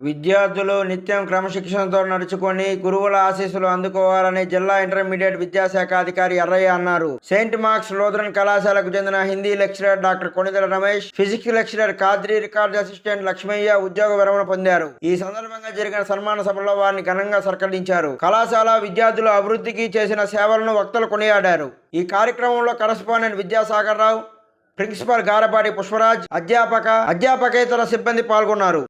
విద్యార్థులు నిత్యం క్రమశిక్షణతో నడుచుకొని గురువుల ఆశీస్సులు అందుకోవాలని జిల్లా ఇంటర్మీడియట్ విద్యాశాఖ అధికారి ఎర్రయ్య అన్నారు. సెయింట్ మార్క్స్ లోదరన్ కళాశాలకు చెందిన Hindi lecturer doctor Konidala Ramesh physics lecturer Kadri record assistant Lakshmaiah ఉద్యోగ విరమణ పొందారు. ఈ సందర్భంగా జరిగిన సన్మాన సభలో వారిని ఘనంగా సర్కరించారు కళాశాల విద్యార్థుల అభివృద్ధికి చేసిన సేవలను వక్తలు కొనియాడారు. ఈ కార్యక్రమంలో కరస్పాండెంట్ విద్యాసాగర్ రావు ప్రిన్సిపల్ గారపాటి పుష్పరాజ్ అధ్యాపక అధ్యాపకేతర సిబ్బంది పాల్గొన్నారు.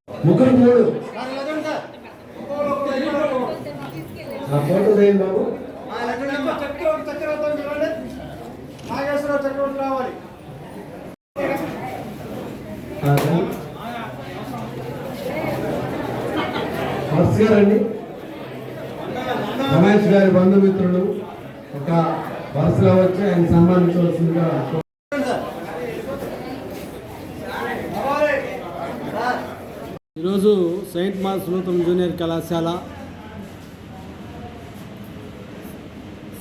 రమేష్ గారి బంధుమిత్రులు ఒక వరుసలో వచ్చి ఆయన సన్మానించవలసిందిగా ఈరోజు సెయింట్ మార్క్స్ నూతన జూనియర్ కళాశాల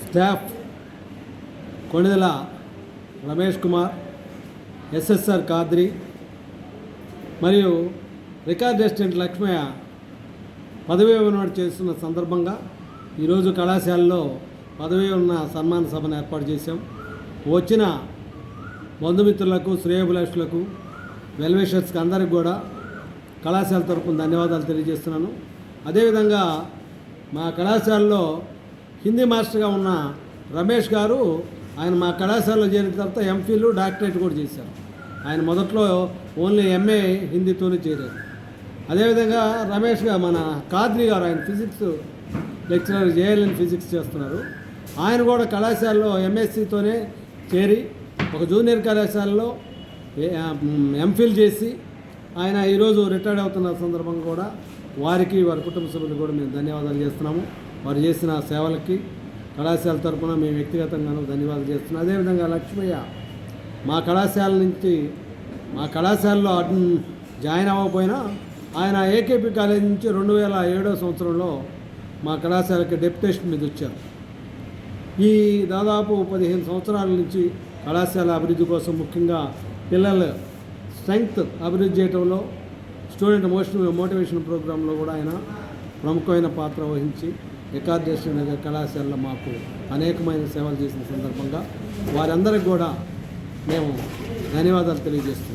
స్టాఫ్ కొణిదెల రమేష్ కుమార్ ఎస్ఎస్ఆర్ కాద్రి మరియు రికార్డ్ రెసిడెంట్ లక్ష్మయ్య పదవీ విరమణ చేస్తున్న సందర్భంగా ఈరోజు కళాశాలలో పదవీ ఉన్న సన్మాన సభను ఏర్పాటు చేశాం. వచ్చిన బంధుమిత్రులకు శ్రేయభిలాషులకు వెల్విషర్స్కి అందరికి కూడా కళాశాల తరపున ధన్యవాదాలు తెలియజేస్తున్నాను. అదేవిధంగా మా కళాశాలలో హిందీ మాస్టర్గా ఉన్న రమేష్ గారు ఆయన మా కళాశాలలో చేరిన తర్వాత ఎంఫిల్ డాక్టరేట్ కూడా చేశారు. ఆయన మొదట్లో ఓన్లీ ఎంఏ హిందీతోనే చేరారు. అదేవిధంగా రమేష్ గారు మన కాద్రి గారు ఆయన ఫిజిక్స్ లెక్చరర్ జేఎల్ఎన్ ఫిజిక్స్ చేస్తున్నారు. ఆయన కూడా కళాశాలలో ఎంఎస్సితోనే చేరి ఒక జూనియర్ కళాశాలలో ఎంఫిల్ చేసి ఆయన ఈరోజు రిటైర్డ్ అవుతున్న సందర్భం కూడా వారికి వారి కుటుంబ సభ్యులు కూడా మేము ధన్యవాదాలు చేస్తున్నాము. వారు చేసిన సేవలకి కళాశాల తరఫున మేము వ్యక్తిగతంగాను ధన్యవాదాలు చేస్తున్నాం. అదేవిధంగా లక్ష్మయ్య మా కళాశాల నుంచి మా కళాశాలలో జాయిన్ అవ్వకపోయినా ఆయన ఏకేపీ కాలేజ్ నుంచి రెండు వేల ఏడో సంవత్సరంలో మా కళాశాలకి డెప్యుటేషన్ మీద వచ్చారు. ఈ దాదాపు పదిహేను సంవత్సరాల నుంచి కళాశాల అభివృద్ధి కోసం ముఖ్యంగా పిల్లలు స్ట్రెంగ్త్ అభివృద్ధి చేయడంలో స్టూడెంట్ మోషన్ మోటివేషన్ ప్రోగ్రాంలో కూడా ఆయన ప్రముఖమైన పాత్ర వహించి రికార్డేషన్ కళాశాలలో మాకు అనేకమైన సేవలు చేసిన సందర్భంగా వారందరికి కూడా మేము ధన్యవాదాలు తెలియజేస్తున్నాం.